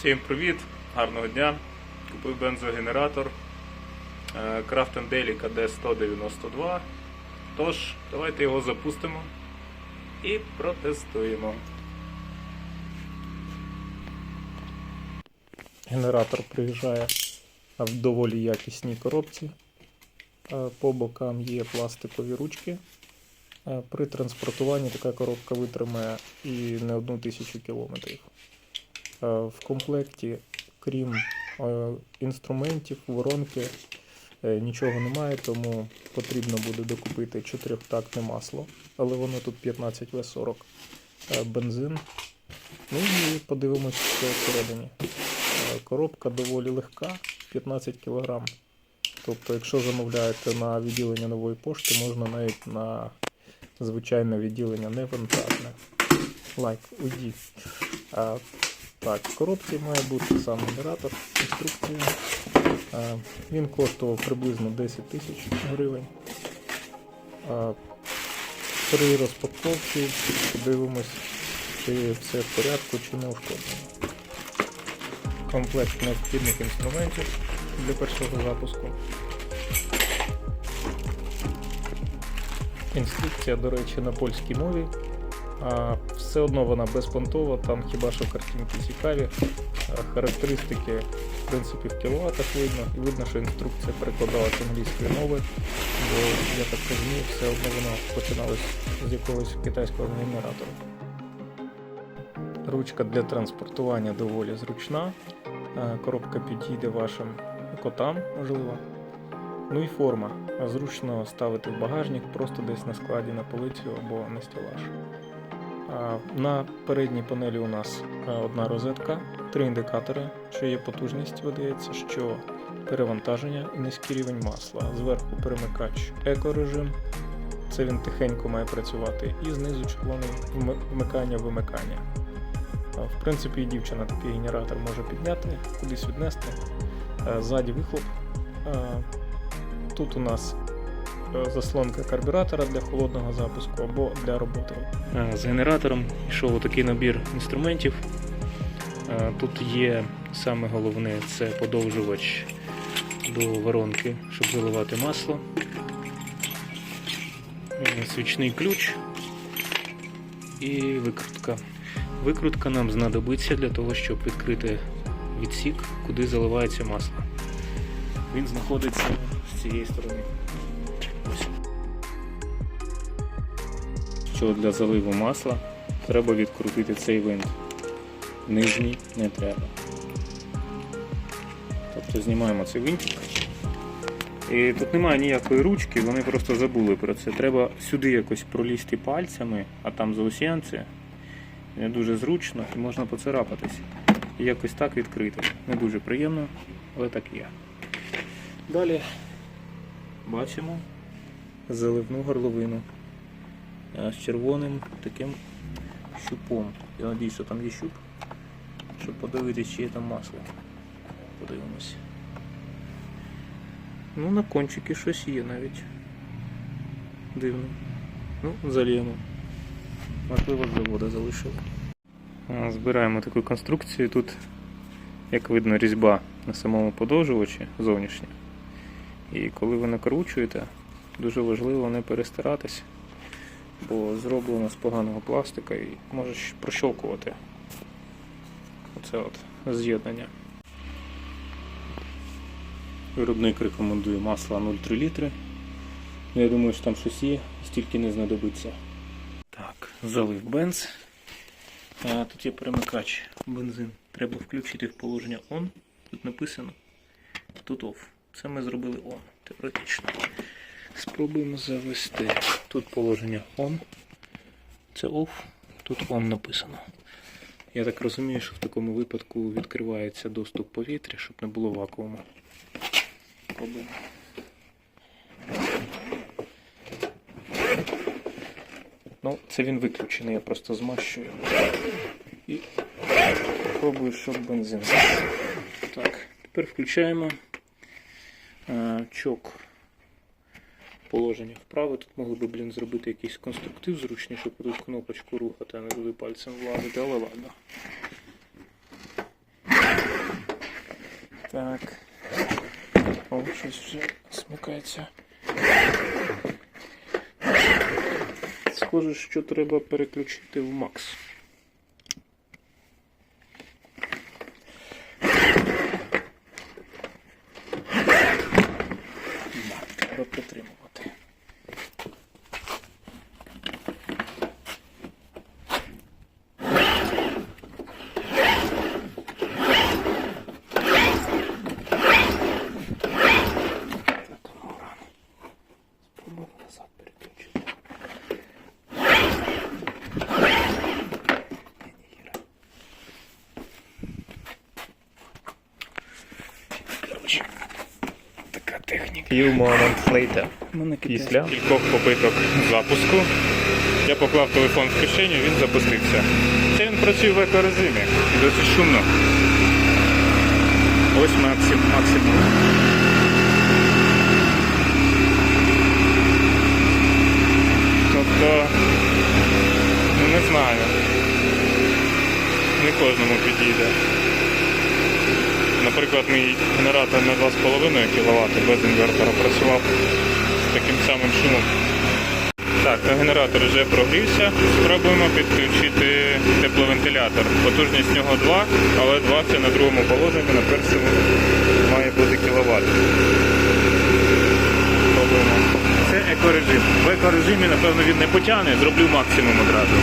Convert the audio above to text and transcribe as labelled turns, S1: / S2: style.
S1: Всім привіт, гарного дня. Купив бензогенератор е, Kraft Delica D192. Тож, давайте його запустимо і протестуємо. Генератор приїжджає в доволі якісній коробці. Е, По бокам є пластикові ручки. Е, При транспортуванні така коробка витримає і не одну тисячу кілометрів. Е, В комплекті, крім е, інструментів, воронки, е, нічого немає, тому потрібно буде докупити чотирьохтактне масло, але воно тут 15В40 е, бензин. Ну і подивимось, що всередині. Коробка доволі легка, 15 кг. Тобто, якщо замовляєте на відділення нової пошти, можна навіть на звичайне відділення не вантажне. Лайк, уйди. Так, в коробці має бути сам генератор, інструкція. Він коштував приблизно 10 тисяч гривень. При розпаковці подивимось, чи все в порядку, чи не ушкоджено. Комплект необхідних інструментів для першого запуску. Інструкція, до речі, на польській мові. Все одно вона безпонтова, там хіба що картинки цікаві. Характеристики, в принципі, в кіловатах видно. І видно, що інструкція перекладалася англійської мови, бо я так розумію, все одно воно починалось з якогось китайського генератора. Ручка для транспортування доволі зручна. Коробка підійде вашим котам, можливо. Ну і форма. Зручно ставити в багажник, просто десь на складі на полицю або на стелаж. На передній панелі у нас одна розетка, три індикатори, що є потужність, видається, що перевантаження і низький рівень масла. Зверху перемикач екорежим. Це він тихенько має працювати. І знизу червоний вмикання-вимикання. В принципі, дівчина такий генератор може підняти, кудись віднести. Ззаді вихлоп. Тут у нас е, заслонка карбюратора для холодного запуску або для роботи. Е, З генератором йшов отакий набір інструментів. Е, Тут є саме головне це подовжувач до воронки, щоб заливати масло. Е, Свічний ключ і викрутка. Викрутка нам знадобиться для того, щоб відкрити відсік, куди заливається масло. Він знаходиться з цієї сторони. Що для заливу масла треба відкрутити цей винт. Нижній не треба. Тобто знімаємо цей винтик. І тут немає ніякої ручки, вони просто забули про це. Треба сюди якось пролізти пальцями, а там заусянці. Не дуже зручно і можна поцарапатись. І якось так відкрити. Не дуже приємно, але так є. Далі бачимо заливну горловину з червоним таким щупом. Я надіюсь, що там є щуп, щоб подивитися, чи є там масло. Подивимось. Ну, на кончики щось є навіть. Дивно. Ну, зальємо. Можливо, з заводу залишили. Збираємо таку конструкцію. Тут, як видно, різьба на самому подовжувачі зовнішня. І коли ви накручуєте, дуже важливо не перестаратись, бо зроблено з поганого пластика і може щ- прощолкувати оце от з'єднання. Виробник рекомендує масло 0,3 літри. Я думаю, що там щось є, стільки не знадобиться. Так, залив бенз. А, тут є перемикач бензин. Треба включити в положення ON. Тут написано. Тут OFF. Це ми зробили ON, теоретично. Спробуємо завести. Тут положення ON. Це OFF. Тут ON написано. Я так розумію, що в такому випадку відкривається доступ повітря, щоб не було вакууму. Пробуємо. Ну, це він виключений, я просто змащую. І пробую, щоб бензин. Так, тепер включаємо е, чок положення вправо. Тут могли би, блін, зробити якийсь конструктив зручний, щоб тут кнопочку рухати, а не туди пальцем владити, але ладно.
S2: Так. О, щось вже смикається. Схоже, що треба переключити в Макс. Так, треба притримувати. Так, ну рано. Спробуємо назад переключити. Ні, Іра. Коротше, така техніка.
S1: Few moments later. Після кількох попиток запуску я поклав телефон в кишеню, він запустився. Це він працює в екорежимі. І досить шумно. Ось максимум, максимум. Тобто, ну не знаю. Не кожному підійде. Наприклад, мій генератор на 2,5 кВт без інвертора працював таким самим шумом. Так, генератор вже прогрівся. Спробуємо підключити тепловентилятор. Потужність нього 2, але 2 це на другому положенні, на першому має бути. Спробуємо. Це екорежим. В екорежимі, напевно, він не потягне, зроблю максимум одразу.